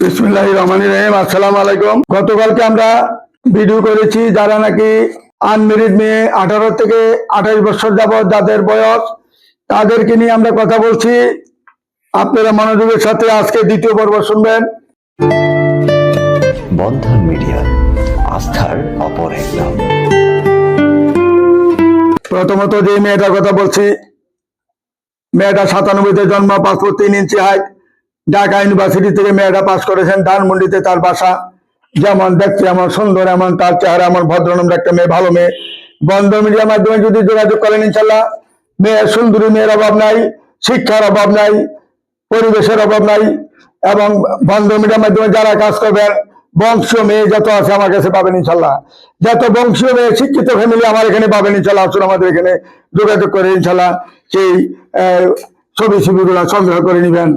বিসমুল্লাহ রহমান রহিম আসসালাম আলাইকুম। গতকালকে আমরা ভিডিও করেছি যারা নাকি আনমেরিড মেয়ে আঠারো থেকে আঠাশ বছর যাবৎ যাদের বয়স তাদেরকে নিয়ে আমরা কথা বলছি। আপনারা মনোযোগের সাথে আজকে দ্বিতীয় পর্ব শুনবেন। বন্ধন মিডিয়া আস্থার অপর এক নাম। প্রথমত যে মেয়েটার কথা বলছি মেয়েটা সাতানব্বইতে জন্ম পাসপোর্ট তিন ইঞ্চি হাইট ঢাকা ইউনিভার্সিটি থেকে মেয়েটা পাস করেছেন, ধানমন্ডিতে তার বাসা। যেমন দেখতে এমন সুন্দর, এমন তার চেহারা, এমন ভদ্রনম্র একটা মেয়ে, ভালো মেয়ে। বন্ধ মিডিয়ার মাধ্যমে যদি যোগাযোগ করেন ইনশাল্লাহ, মেয়ের সুন্দরী মেয়ের অভাব নাই, শিক্ষার অভাব নাই, পরিবেশের অভাব নাই, এবং বন্ধ মিডিয়ার মাধ্যমে যারা কাজ করবেন বংশীয় মেয়ে যত আছে আমার কাছে পাবেন ইনশাল্লাহ। যত বংশীয় মেয়ে, শিক্ষিত ফ্যামিলি আমার এখানে পাবেন ইনশাল্লাহ, আসুন আমাদের এখানে যোগাযোগ করে ইনশাল্লাহ, সেই ছবি ছবিগুলো সংগ্রহ করে নেবেন।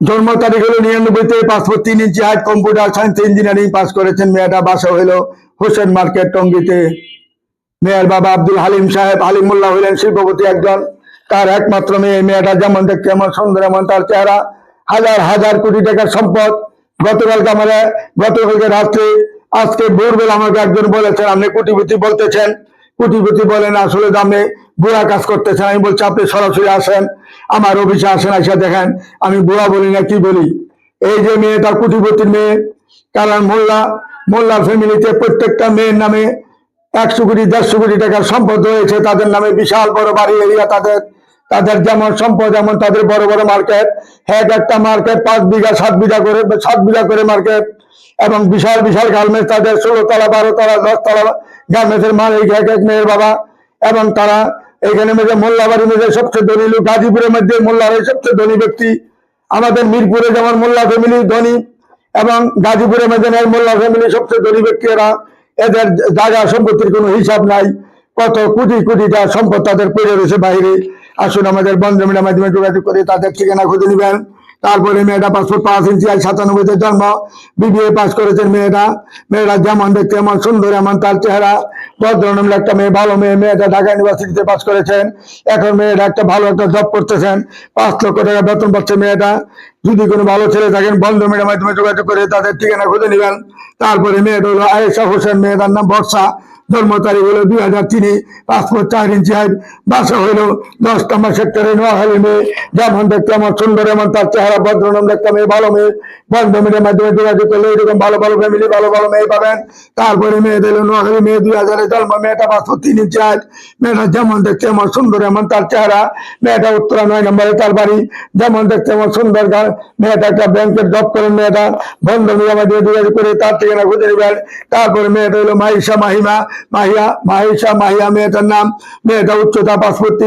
জন্ম তারিখ হলো নিরানব্বইতে পাসপোর্ট তিন inch height computer science engineering pass করেছেন মেয়েটা, বাসা হইল হোসেন মার্কেট, টঙ্গিতে। মেয়ের বাবা আব্দুল হালিম সাহেব, হালিম মোল্লা হইলেন শিল্পপতি একজন। তার একমাত্র মেয়ে, মেয়েটা যেমন দেখতে এমন সুন্দর এমন তার চেহারা। হাজার হাজার কোটি টাকার সম্পদ। গতকালকে আমরা গতকালকে রাত্রে, আজকে ভোরবেলা আমাকে একজন বলেছেন, আপনি কোটিপতি বলতেছেন। কোটিপতি বলেন, আসলে দামে বুড়া কাজ করতেছেন আমি বলছি, আপনি সরাসরি আসেন, আমার অফিসে আসেন এসে দেখেন, আমি বুড়া বলি না, কি বলি? এই যে মেয়েটা কোটিপতির মেয়ে কারণ মোল্লা মোল্লা ফ্যামিলিতে প্রত্যেকটা মেয়ের নামে একশো কোটি, দেড়শো কোটি টাকার সম্পদ রয়েছে। তাদের নামে বিশাল বড় বাড়ি এরিয়া তাদের। তাদের যেমন সম্পদ যেমন তাদের বড় বড় মার্কেট। এক একটা মার্কেট পাঁচ বিঘা, সাত বিঘা করে, সাত বিঘা করে মার্কেট। এবং বিশাল বিশাল গার্মেন্টস তাদের ষোলো তলা, বারো তলা, দশ তলা গার্মেন্টসের মালিক এক এক মেয়ের বাবা। এবং তারা এখানে মেয়েদের মোল্লাবাড়ি মেয়েদের সবচেয়ে ধনী লোক, গাজীপুরের মধ্যে মোল্লাবাড়ি সবচেয়ে ধনী ব্যক্তি। আমাদের মিরপুরে যেমন মোল্লা ফ্যামিলি ধনী, এবং গাজীপুরের মধ্যে মোল্লা ফ্যামিলি সবচেয়ে ধনী ব্যক্তি এরা। এদের জায়গা সম্পত্তির কোনো হিসাব নাই। কত কোটি কোটি সম্পদ তাদের পড়ে রয়েছে বাইরে। আসুন আমাদের বন্ধ বন্ধমিনের মাধ্যমে যোগাযোগ করে তাদের ঠিকানা খুঁজে নেবেন। তারপরে মেয়েটা পাসপোর্ট পাঁচ ইঞ্চি আর সাতানব্বইতে জন্ম। বিবিএ পাস করেছেন মেয়েটা। মেয়েটা যেমন দেখতে এমন সুন্দর, এমন তার চেহারা। ভদ্রনম একটা মেয়ে, ভালো মেয়ে। মেয়েটা ঢাকা ইউনিভার্সিটিতে পাস করেছেন। এখন মেয়েটা একটা ভালো একটা জব করতেছেন। পাঁচ লক্ষ টাকা বেতন পাচ্ছে মেয়েটা। যদি কোনো ভালো ছেলে থাকেন, বন্ধ মেয়ের মাধ্যমে যোগাযোগ করে তাদের ঠিকানা খুঁজে নেবেন। তারপরে মেয়েটা হলো আয়েশা হোসেন মেয়েটার নাম বর্ষা। জন্ম তারিখ হলো দুই হাজার তিনে, পাসপোর্ট চার ইঞ্চি হাইট বাসা হইল দশ নম্বর সেক্টরে নোয়াখালী মেয়ে। যেমন দেখতে আমার সুন্দর, এমন তার চেহারা ভদ্রনম দেখতে মেয়ে, ভালো মেয়ে। বন্ধ মেয়ের মাধ্যমে যোগাযোগ করলে এরকম ভালো ভালো ফ্যামিলি ভালো ভালো মেয়ে পাবেন। তারপরে মেয়ে দিল নোয়াখালী মেয়ে, দুই হাজারে জন্ম। মেয়েটা পাসপোর্ট তিন ইঞ্চি হাইট মেয়েটা যেমন দেখতে আমার সুন্দর, এমন তার চেহারা। মেয়েটা উত্তরা নয় নম্বরে তার বাড়ি। যেমন দেখতে আমার সুন্দর গা- মেয়েটা একটা ব্যাংকের জব করেন মেয়েটা, বন্ধ মেয়ের মাধ্যমে যোগাযোগ করে, তার ঠিকানা খুঁজে নেবেন তারপরে মেয়েটা হলো মাহিসা মাহিমা, মাহিয়া মাহিসা মাহিয়া মেয়েটার নাম। মেয়েটা উচ্চতা পাসপোর্ট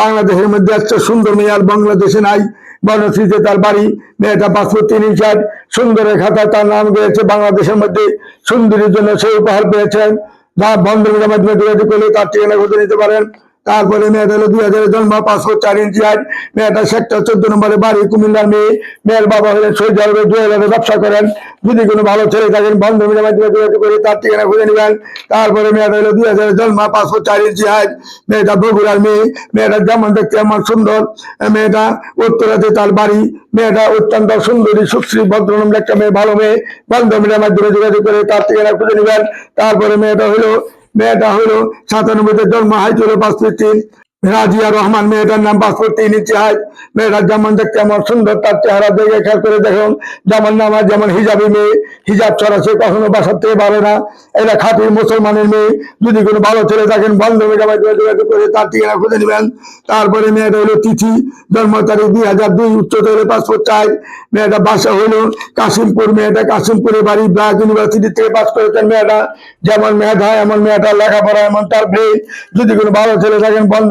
বাংলাদেশের মধ্যে একটা সুন্দর মেয়ে আর বাংলাদেশে নাই। বনশ্রীতে তার বাড়ি, মেয়েটা পাসপোর্ট তিন ইঞ্চার। সুন্দরের খাতায় তার নাম রয়েছে বাংলাদেশের মধ্যে। সুন্দরীর জন্য সে উপহার পেয়েছেন। যা বন্ধুদের মাধ্যমে যোগাযোগ করলে তার ঠিকানা খুঁজে নিতে পারেন। তারপরে মেয়েটা হলো দুই হাজারের জন্ম পাসপোর্ট চার ইঞ্চি হাইট মেয়েটা সেক্টর চোদ্দ নম্বরে বাড়ি, কুমিল্লার মেয়ে। মেয়ের বাবা হলেন সৌদি আরবে জুয়েলারে ব্যবসা করেন। যদি কোনো ভালো ছেলে থাকেন, বন্ধ মিলের মাধ্যমে যোগাযোগ করে তার ঠিকানা খুঁজে নেবেন। তারপরে মেয়েটা হলো দুই হাজারের জন্ম পাসপোর্ট চার ইঞ্চি হাইট মেয়েটা বগুড়ার মেয়ে। মেয়েটা যেমন দেখতে আমার সুন্দর, মেয়েটা উত্তরাতে তার বাড়ি। মেয়েটা অত্যন্ত সুন্দরী, সুশ্রী ভদ্রনম্র একটা মেয়ে, ভালো মেয়ে। বন্ধ মিলের মাধ্যমে যোগাযোগ করে তার ঠিকানা খুঁজে নেবেন। তারপরে মেয়েটা হলো মেয়েটা হলো সাতানব্বইতে জন্ম হাইট হলো পাসপোর্ট তিন। রাজিয়া রহমান, মেয়েটার নাম পাসপোর্ট তিন ইঞ্চি মেয়েটার যেমন দেখতে আমার সুন্দর, তার চেহারা দেখে খেয়াল করে দেখুন। যেমন নামাজ যেমন হিজাবি মেয়ে। হিজাব ছড়াছে কখনো বাসার থেকে পারে না। এরা খাঁটি মুসলমানের মেয়ে। যদি কোনো ভালো ছেলে থাকেন মেয়েটা যোগাযোগ করে তার ঠিকানা খুঁজে নেবেন। তারপরে মেয়েটা হলো তিথি। জন্ম তারিখ দুই হাজার দুই উচ্চতা হলো পাসপোর্ট চার মেয়েটা বাসা হলো কাশিমপুর। মেয়েটা কাশিমপুরে বাড়ি ব্রাক ইউনিভার্সিটি থেকে পাস করেছেন মেয়েটা। যেমন মেধা এমন মেয়েটা লেখাপড়া, এমন তার ব্রেন যদি কোনো ভালো ছেলে থাকেন বন্ধ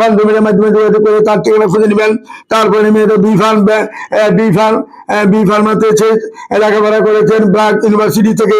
বন্ধ মিডিয়ার মাধ্যমে যোগাযোগ করে, তার ঠিকানা খুঁজে নেবেন। তারপরে মেয়েটা B Pharm B Pharm B ফার্মাতে লেখাপড়া করেছেন ব্রাক ইউনিভার্সিটি থেকে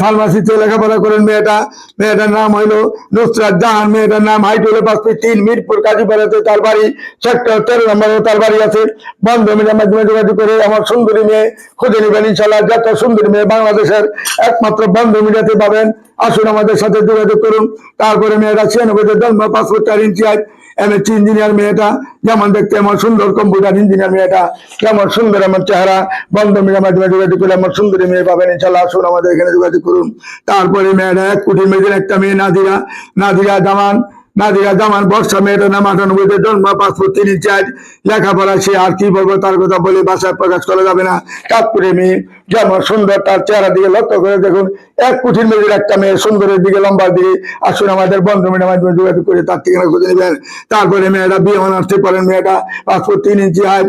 ফার্মাসিতে লেখাপড়া করেন মেয়েটা। মেয়েটার নাম হইল নুসরাত জাহান, মেয়েটার নাম হাইটুলে পাঁচটি তিন, মিরপুর কাজীপাড়াতে তার বাড়ি, সেক্টর তেরো নম্বরে তার বাড়ি আছে। বন্ধ মিডিয়ার মাধ্যমে যোগাযোগ করে, আমার সুন্দরী মেয়ে খুঁজে নেবেন ইনশাল্লাহ যত সুন্দরী মেয়ে বাংলাদেশের একমাত্র বন্ধ মিডিয়াতে পাবেন। আসুন আমাদের সাথে যোগাযোগ করুন। তারপরে মেয়েরা ছিয়ানব্বইতে জন্ম, পাসপোর্ট চার ইঞ্চি হাইট এমএসসি ইঞ্জিনিয়ার মেয়েটা। যেমন দেখতে এমন সুন্দর কম্পিউটার ইঞ্জিনিয়ার মেয়েটা। যেমন সুন্দর আমার চেহারা। বন্ধ মিডিয়ার মাধ্যমে যোগাযোগ করলে আমার সুন্দরী মেয়ে পাবেন, ইনশাল্লাহ। আসুন আমাদের এখানে যোগাযোগ করুন। তারপরে মেয়েরা এক কোটি মেয়েদের একটা মেয়ে, নাদিরা। নাদিরা জামান। নাদিরা জামান, বর্ষা মেয়েটার নাম আটানব্বইতে জন্ম, পাসপোর্ট তিন চার লেখাপড়া সে আর কি বলব, তার কথা বলে বাসায় প্রকাশ করা যাবে না। চাঁদপুরে মেয়ে যেমন সুন্দর তার চেহারা দিকে লক্ষ্য করে দেখুন, এক কোটির মেয়েদের একটা মেয়ে সুন্দরের দিকে লম্বার দিকে আসুন আমাদের বন্ধু মেয়ের মাধ্যমে যোগাযোগ করে তার ঠিকানা খুঁজে নেবেন। তারপরে মেয়েরা বিয়ে অনার্সে পড়েন মেয়েটা পাসপোর্ট তিন ইঞ্চি হাইট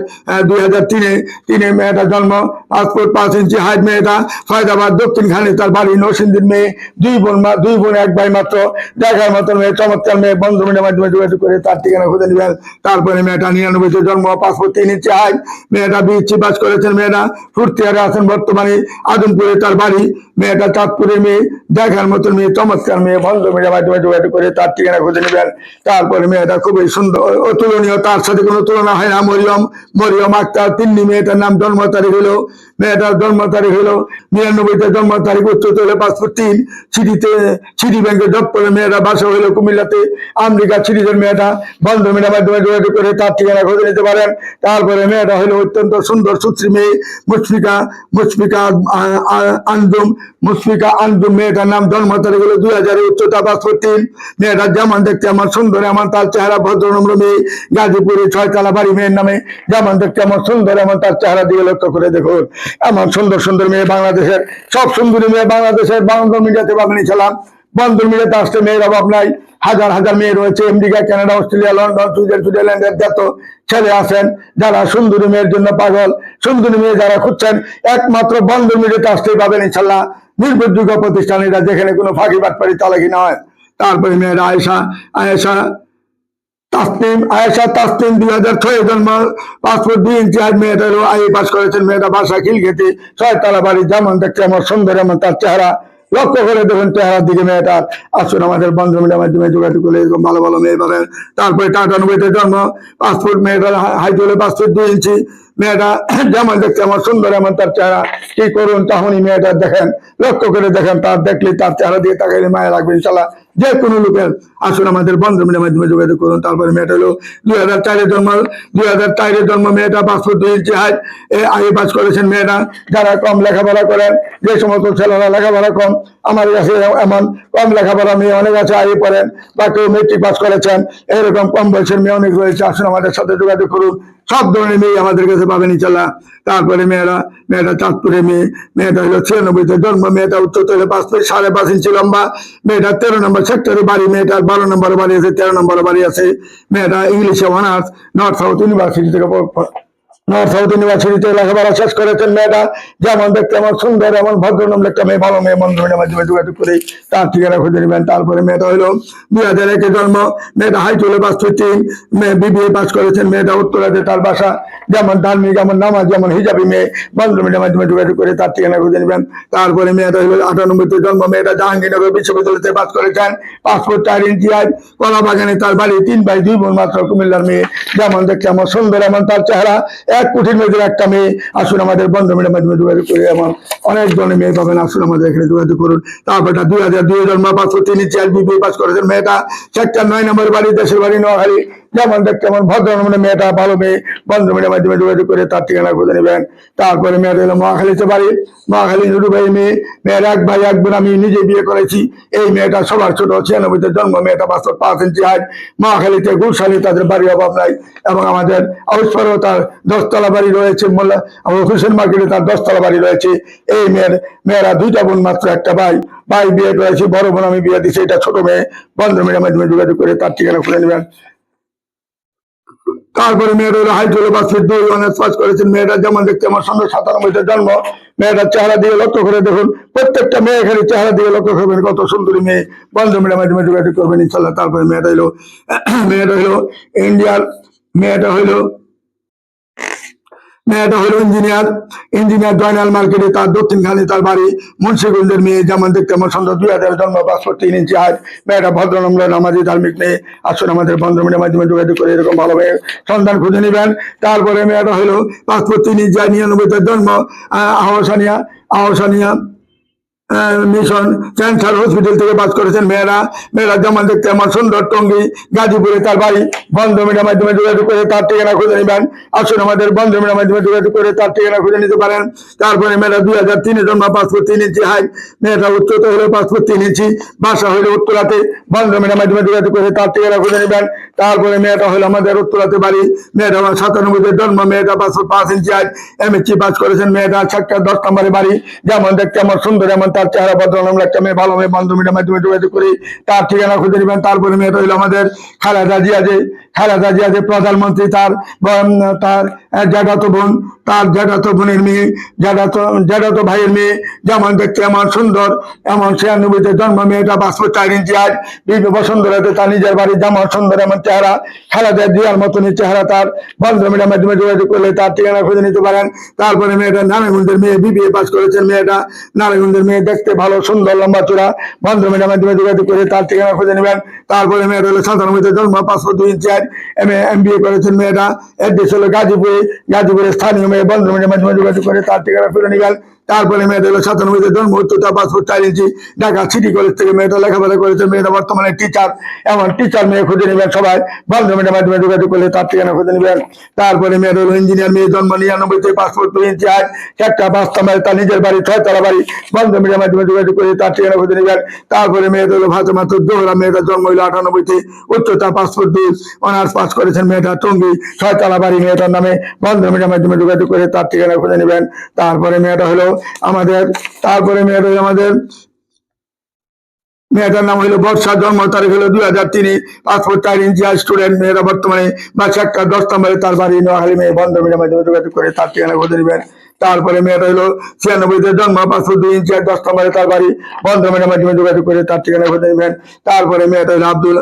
দুই হাজার তিনে তিনে মেয়েটা জন্ম পাসপোর্ট পাঁচ ইঞ্চি হাইট মেয়েটা ফয়দাবাদ দক্ষিণ খানে, তার বাড়ি নরসিংদীর মেয়ে, দুই বোন দুই বোন এক ভাই মাত্র। দেখার মতো মেয়ে, চমৎকার মেয়ে, বন্ধু মেয়ের মাধ্যমে যোগাযোগ করে তার ঠিকানা খুঁজে নেবেন। তারপরে মেয়েটা নিরানব্বইতে জন্ম পাসপোর্ট তিন ইঞ্চি হাইট মেয়েটা বিচ্ছি বাস করেছেন, মেয়েটা ফুর্তিয়ারে আছেন আদমপুরে তার বাড়ি। মেয়েটা চাঁদপুরের মেয়ে, দেখার মতন মেয়ে, চমৎকার মেয়ে বন্ধু মেয়ের মাধ্যমে যোগাযোগ করে তার ঠিকানা খুঁজে নেবেন। তারপরে মেয়েটা খুবই সুন্দর অতুলনীয় তার সাথে কোনো তুলনা হয় না। মরিয়ম মরিয়ম আক্তার, তিন্নি মেয়েটার নাম জন্ম তারিখ হলো, মেয়েটার জন্ম তারিখ হলো নিরানব্বইতে জন্ম তারিখ, উচ্চতে হলো পাসপোর্ট তিন সিটিতে সিটি ব্যাংকে জব করে মেয়েটা বাসা হলো কুমিল্লাতে। আমেরিকা সিটিজের মেয়েটা বন্ধু মেয়েটার মাধ্যমে যোগাযোগ করে তার ঠিকানা খুঁজে নিতে পারেন। তারপরে মেয়েটা হলো অত্যন্ত সুন্দর সুশ্রী মেয়ে, মুশফিকা মুশফিকা আ- আ- আঞ্জুম মুশফিকা মেয়েটার নাম দুই উচ্চতা যেমন দেখতে আমার সুন্দর, এমন তার চেহারা ভদ্রনম্র মেয়ে। গাজীপুরে ছয়তলা বাড়ি মেয়ের নামে যেমন দেখতে আমার সুন্দর, এমন তার চেহারা দিয়ে লক্ষ্য করে দেখুন এমন সুন্দর সুন্দর মেয়ে বাংলাদেশের, সব সুন্দরী মেয়ে বাংলাদেশের বাংলা মিডিয়াতে পাবেন ছিলাম। বন্ধ মিডিয়াতে আসতে মেয়ের অভাব নাই। হাজার হাজার মেয়ে রয়েছে আমেরিকা কানাডা, অস্ট্রেলিয়া, লন্ডন সুইজারল্যান্ডের যত ছেলে আছেন, যারা সুন্দরী মেয়ের জন্য পাগল সুন্দরী মেয়ে যারা খুঁজছেন, একমাত্র বন্ধ মিডিয়াতে আসতেই পাবেন ইনশাল্লাহ। নির্ভরযোগ্য প্রতিষ্ঠান, এটা যেখানে কোনো ফাঁকি বাটপারি চালাকি না হয় তারপরে মেয়েরা আয়েশা আয়েশা তাসনিম আয়েশা তাসনিম দুই হাজার ছয় জন্ম, পাসপোর্ট দুই ইঞ্চি আই করেছেন মেয়েটা বাসা খিলখেতে ছয়তলা বাড়ি, যেমন আমার সুন্দর এমন তার চেহারা। লক্ষ্য করে দেখুন চেহারার দিকে মেয়েটার। আসুন আমাদের বন্ধু মিডিয়ার মাধ্যমে যোগাযোগ করে এরকম ভালো ভালো মেয়ে পাবেন। তারপরে টাটানব্বইতে জন্ম, পাসপোর্ট মেয়েটার হাইট হলো পাসপোর্ট দুই ইঞ্চি। মেয়েটা যেমন দেখতে আমার সুন্দর, এমন তার চেহারা। কি করুন তখনই মেয়েটা দেখেন, লক্ষ্য করে দেখেন, তার দেখলে তার চেহারা দিয়ে তাকাইলে মায়া লাগবে, ইনশাল্লাহ। যে কোনো লোকের আসুন আমাদের বন্ধু মিডিয়ার মাধ্যমে যোগাযোগ করুন। তারপরে মেয়েটা হলো দুই হাজার চারের জন্ম, দুই হাজার চারের জন্ম মেয়েটা পাসপোর্ট দুই ইঞ্চি হাইট এ আগে পাস করেছেন মেয়েটা। যারা কম লেখাপড়া করেন, যে সমস্ত ছেলেরা লেখাপড়া কম, আমার কাছে এমন কম লেখাপড়া মেয়ে অনেক আছে আগে পড়েন, বা কেউ মেট্রিক পাস করেছেন, এরকম কম বয়সের মেয়ে অনেক রয়েছে। আসুন আমাদের সাথে যোগাযোগ করুন। সব ধরনের মেয়ে আমাদের কাছে পাবেন ইনশাল্লাহ তারপরে মেয়েরা, মেয়েটা চাঁদপুরে মেয়ে, মেয়েটা হলো ছিয়ানব্বইতে জন্ম, মেয়েটা উত্তর তৈরি পাঁচ ফুট সাড়ে পাঁচ ইঞ্চি লম্বা, মেয়েটা তেরো নম্বর সেক্টরে বাড়ি মেয়েটার বারো নম্বর বাড়ি আছে, তেরো নম্বর বাড়ি আছে, মেয়েটা ইংলিশে অনার্স, নর্থ সাউথ ইউনিভার্সিটি থেকে নর্থ সাউথ ইউনিভার্সিটিতে লেখাপড়া শেষ করেছেন মেয়েটা। যেমন দেখতে আমার সুন্দর, এমন ভদ্রনাম একটা মেয়ে, ভালো মেয়ে বন্ধুমের মাধ্যমে যোগাযোগ করে তার ঠিকানা খুঁজে নেবেন। তারপরে মেয়েটা হলো দুই হাজার একে জন্ম, মেয়েটা হাই চলে ফিট তিন মেয়ে বিবিএ পাস করেছেন, মেয়েটা উত্তরাতে তার বাসা, যেমন ধার্মিক, যেমন নামাজ, যেমন হিজাবি মেয়ে বন্ধুমের মাধ্যমে যোগাযোগ করে তার ঠিকানা খুঁজে নেবেন। তারপরে মেয়েটা হলো আটানব্বইতে জন্ম, মেয়েটা জাহাঙ্গীরনগর বিশ্ববিদ্যালয়তে পাস করেছেন পাসপোর্ট চার ইঞ্চি আজ কলা বাগানে তার বাড়ি তিন ভাই, দুই বোন মাত্র কুমিল্লার মেয়ে। যেমন দেখতে আমার সুন্দর, এমন তার চেহারা এক কোটির মেয়েদের একটা মেয়ে আসুন আমাদের বন্ধ মেয়ের মাধ্যমে যোগাযোগ করে এবং অনেক ধরনের মেয়ে পাবেন, আসুন আমাদের এখানে যোগাযোগ করুন। তারপরটা দুই হাজার দুই জন্ম পাঁচশো তিনি চার বিবি পাস করেছেন মেয়েটা। চারটা নয় নম্বর বাড়ি, দেশের বাড়ি নোয়াখালী। যেমন দেখতে এমন ভদ্র মানে মেয়েটা ভালো মেয়ে বন্ধ মেয়ের মাধ্যমে যোগাযোগ করে তার ঠিকানা খুঁজে নেবেন। তারপরে মেয়েটা হলো মহাখালীতে বাড়ি, মহাখালী নুরু ভাই মেয়ে। মেয়ের এক ভাই, এক বোন, আমি নিজে বিয়ে করেছি। এই মেয়েটা সবার ছোট, ছিয়ানব্বইতে জন্ম, মেয়েটা পাঁচশো পাঁচ ইঞ্চি হাইট। মহাখালীতে গুলশালী তাদের বাড়ি অভাব নাই এবং আমাদের আউসপাড়েও তার দশতলা বাড়ি রয়েছে, মোল্লা আমার হোসেন মার্কেটে তার দশতলা বাড়ি রয়েছে। এই মেয়ের, মেয়েরা দুইটা বোন, মাত্র একটা ভাই। ভাই বিয়ে করেছি, বড় বোন আমি বিয়ে দিচ্ছি এটা ছোট মেয়ে। বন্ধ মেয়ের মাধ্যমে যোগাযোগ করে তার ঠিকানা খুলে নেবেন। তারপরে মেয়েটা হলো তুলে বা দুই অনেক পাস করেছেন মেয়েটা যেমন দেখতে আমার সঙ্গে সাতানব্বইতে জন্ম, মেয়েটার চেহারা দিয়ে লক্ষ্য করে দেখুন, প্রত্যেকটা মেয়ে এখানে চেহারা দিয়ে লক্ষ্য করবেন, কত সুন্দরী মেয়ে। বন্ধ মেয়ের মাধ্যমে যোগাযোগ করবেন ইনশাল্লাহ তারপরে মেয়েটা হইল মেয়েটা হইল ইন্ডিয়ার মেয়েটা হলো মেয়েটা হলো ইঞ্জিনিয়ার ইঞ্জিনিয়ার জয়নাল মার্কেটে তার দক্ষিণখানে তার বাড়ি মুন্সিগঞ্জের মেয়ে যেমন দেখতে আমার সন্ধ্যে দুই হাজার জন্ম পাসপোর্ট তিন ইঞ্চি হাট মেয়েটা ভদ্রনম্র নামাজি ধার্মিক মেয়ে আসুন আমাদের বন্ধুমিনের মাধ্যমে যোগাযোগ করে এরকম ভালোভাবে সন্ধান খুঁজে নেবেন। তারপরে মেয়েটা হলো পাসপোর্ট তিন ইঞ্চি নিরানব্বই নিরানব্বইতে জন্ম আহ, আহসানিয়া আহসানিয়া। আহ, মিশন ক্যান্সার হসপিটাল থেকে বাস করেছেন মেয়েরা। মেয়েরা যেমন দেখতে আমার সুন্দর টঙ্গি, গাজীপুরে তার বাড়ি। বন্ধ মিডিয়ার মাধ্যমে যোগাযোগ করে তার ঠিকানা খুঁজে নেবেন। আসুন আমাদের বন্ধ মিডিয়ার মাধ্যমে যোগাযোগ করে তার ঠিকানা খুঁজে নিতে পারেন। তারপরে মেয়েরা দুই হাজার তিনে জন্ম পাসপোর্ট তিন ইঞ্চি হাই মেয়েটা উচ্চতা হলো পাসপোর্ট তিন ইঞ্চি, বাসা হলো উত্তরাতে। বন্ধ মিডিয়ার মাধ্যমে যোগাযোগ করে তার ঠিকানা খুঁজে নেবেন। তারপরে মেয়েটা হলো আমাদের উত্তরাতে বাড়ি। মেয়েটা আমার সাতানব্বইতে জন্ম, মেয়েটা পাসপোর্ট পাঁচ ইঞ্চি হাই এমএসসি পাস করেছেন। মেয়েটা সাক্ষাৎ দশ নম্বরে বাড়ি। যেমন দেখতে আমার সুন্দর, এমন তার চেহারা বদলাম একটা মেয়ে ভালো মেয়ে, বন্ধ মিডিয়ার মাধ্যমে যোগাযোগ করি। তার ঠিকানা খুঁজে নেবেন। তারপরে মেয়েটা হইল আমাদের খালেদা জিয়া যে খালেদা জিয়া যে প্রধানমন্ত্রী, তার তার জ্যাঠাতো বোন, তার জ্যাঠাতো বোনের মেয়ে, জ্যাঠাতো জ্যাঠাতো ভাইয়ের মেয়ে। যেমন দেখতে এমন সুন্দর, এমন ছিয়ানব্বইতে জন্ম, মেয়েটা পাসপোর্ট চার ইঞ্চি আজ বিবে বসুন্ধরাতে তার নিজের বাড়ি। যেমন সুন্দর, এমন চেহারা খালেদা জিয়ার মতনই চেহারা তার। বন্ধ মিডিয়ার মাধ্যমে যোগাযোগ করলে তার ঠিকানা খুঁজে নিতে পারেন। তারপরে মেয়েটা নারায়ণগঞ্জের মেয়ে, বিবিএ পাস করেছেন মেয়েটা। নারায়ণগঞ্জের মেয়ে দেখতে ভালো, সুন্দর, লম্বা চূড়া। বন্ধ মিডিয়ার মাধ্যমে যোগাযোগ করে তার ঠিকানা খুঁজে নেবেন। তারপরে মেয়েটা হলো সাতানব্বইতে জন্ম পাসপোর্ট দুই inch, M M B A করেছেন মেয়েটা। অ্যাড্রেস হলো গাজীপুরে গাজীপুরের স্থানীয় মেয়ে বন্ধ মিডিয়ার মাধ্যমে যোগাযোগ করে তার ঠিকানা খুঁজে নেবেন। তারপরে মেয়েটা হলো সাতানব্বইতে জন্ম উচ্চতা পাসপোর্ট চার ঢাকা সিটি কলেজ থেকে মেয়েটা লেখাপড়া করেছে। মেয়েটা বর্তমানে টিচার এমন টিচার মেয়ে খুঁজে নেবেন সবাই। বন্ধ মিডিয়ার মাধ্যমে যোগাযোগ করলে তার ঠিকানা খুঁজে নেবেন। তারপরে মেয়েটা হলো ইঞ্জিনিয়ার মেয়ে জন্ম নিরানব্বইতে পাসপোর্ট দুই ইঞ্চি আয় একটা মেয়ে তার নিজের বাড়ি, ছয়তলা বাড়ি। বন্ধ মিডিয়ার মাধ্যমে যোগাযোগ করলে তার ঠিকানা খুঁজে নেবেন। তারপরে মেয়েটা হলো ভাত মাত্র দোহরা মেয়েটা জন্ম হইল আটানব্বইতে উচ্চতা পাসপোর্ট দুই অনার্স পাস করেছেন মেয়েটা টঙ্গি, ছয়তলা বাড়ি মেয়েটার নামে। বন্ধ মিডিয়ার মাধ্যমে যোগাযোগ করে তার ঠিকানা খুঁজে নেবেন। তারপরে মেয়েটা হলো আমাদের, তারপরে মেয়েটা আমাদের। মেয়েটার নাম হইল বর্ষা জন্ম তারিখ হলো দুই হাজার তিনে। পাসপোর্ট চার ইঞ্চি স্টুডেন্ট মেয়েরা বর্তমানে বাসা একটা দশ নম্বরে তার বাড়ি নোয়াখালী মেয়ে বন্ধ মিলে যোগাযোগ করে তার ঠিকানা খুঁজে নেবেন তারপরে মেয়েটা হলো ছিয়ানব্বইতে জন্ম পাসপোর্ট দুই ইঞ্চি আর দশ নম্বরে তার বাড়ি। বন্ধ মিডিয়ার মাধ্যমে যোগাযোগ করে তার ঠিকানা খুঁজে নেবেন তারপরে মেয়েটা হলো আব্দুল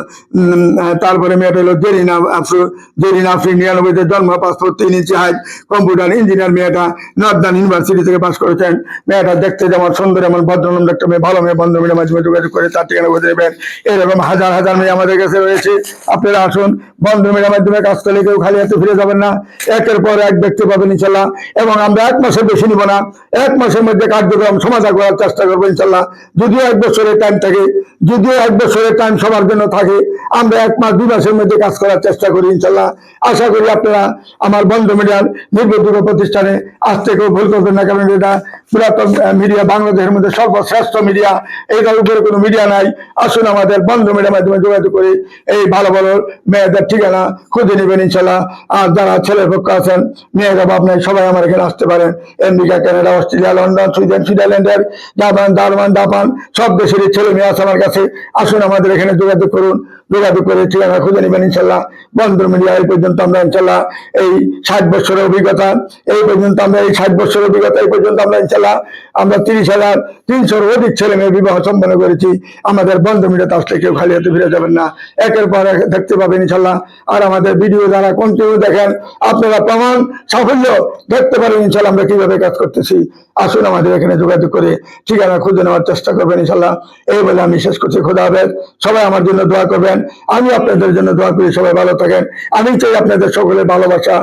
তারপরে মেয়েটা হলো জেরিনা আফরু জেরিনা আফরি নিরানব্বইতে জন্ম পাসপোর্ট তিন ইঞ্চি হাইট কম্পিউটার ইঞ্জিনিয়ার মেয়েটা নর্দার্ন ইউনিভার্সিটি থেকে পাস করেছেন। মেয়েটা দেখতে যেমন সুন্দর, এমন ভদ্রনম দেখতে মেয়ে, ভালো মেয়ে। বন্ধ মিডিয়ার মাধ্যমে যোগাযোগ করে তার ঠিকানা খুঁজে নেবেন এরকম হাজার হাজার মেয়ে আমাদের কাছে রয়েছে। আপনারা আসুন বন্ধ মিডিয়ার মাধ্যমে কাজ করলে কেউ খালি হাতে ফিরে যাবেন না। একের পর এক দেখতে পাবেন ইনশাল্লাহ এবং আমরা এক মাসের বেশি নিব না। এক মাসের মধ্যে কার্যক্রম সমাধান করার চেষ্টা করব ইনশাল্লাহ। যদিও এক বছরের টাইম থাকে, যদিও এক বছরের টাইম সবার জন্য থাকে, আমরা এক মাস, দুই মাসের মধ্যে কাজ করার চেষ্টা করি ইনশাল্লাহ। আশা করি আপনারা আমার বন্ধ মিডিয়ার নির্ভরযোগ্য প্রতিষ্ঠানে আজ থেকেও ভুল করবেন না, কারণ এটা পুরাতন মিডিয়া বাংলাদেশের মধ্যে সর্বশ্রেষ্ঠ মিডিয়া এইটার উপরে কোনো মিডিয়া নাই। আসুন আমাদের বন্ধ মিডিয়ার মাধ্যমে যোগাযোগ করে। এই ভালো ভালো মেয়েদের ঠিকানা খুঁজে নেবেন ইনশাল্লাহ। আর যারা ছেলের পক্ষ আছেন, মেয়েরা আপনার সবাই আমার এখানে আসতে পারেন। America, Canada, Australia, London, Sweden, সুইজারল্যান্ডের, জাপান, জার্মান, জাপান, সব দেশেরই ছেলে মেয়ে আছে আমার কাছে। আসুন আমাদের এখানে যোগাযোগ করুন। যোগাযোগ করে ঠিকানা খুঁজে নেবেন ইনশাল্লাহ। বন্ধ মিডিয়া এই পর্যন্ত আমরা ইনশাল্লাহ এই ষাট বছরের অভিজ্ঞতা, এই পর্যন্ত আমরা এই ষাট বছরের অভিজ্ঞতা, এই পর্যন্ত আমরা ইনশাল্লাহ আমরা তিরিশ হাজার তিনশোর অধিক ছেলে মেয়ে বিবাহ সম্পন্ন করেছি। আমাদের বন্ধ মিডিয়াতে আসলে কেউ খালি হাতে ফিরে যাবেন না। একের পর এক দেখতে পাবেন ইনশাল্লাহ। আর আমাদের ভিডিও যারা কন্টিনিউ দেখেন, আপনারা প্রমাণ, সাফল্য দেখতে পারেন ইনশাল্লাহ আমরা কীভাবে কাজ করতেছি। আসুন আমাদের এখানে যোগাযোগ করে ঠিকানা খুঁজে নেওয়ার চেষ্টা করবেন ইনশাল্লাহ। এই বলে আমি শেষ করছি। খোদা হাফেজ। সবাই আমার জন্য দোয়া করবেন। আমি আপনাদের জন্য দোয়া করি। সবাই ভালো থাকেন। আমি চাই আপনাদের সকলের ভালোবাসা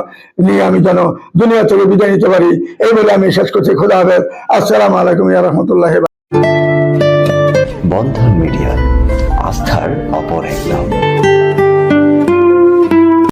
নিয়ে আমি যেন দুনিয়া থেকে বিদায় নিতে পারি। এই বলে আমি শেষ করছি। খোদা হাফেজ। আসসালামু আলাইকুম রহমতুল্লাহ বন্ধন মিডিয়া আস্থার অপর এক নাম।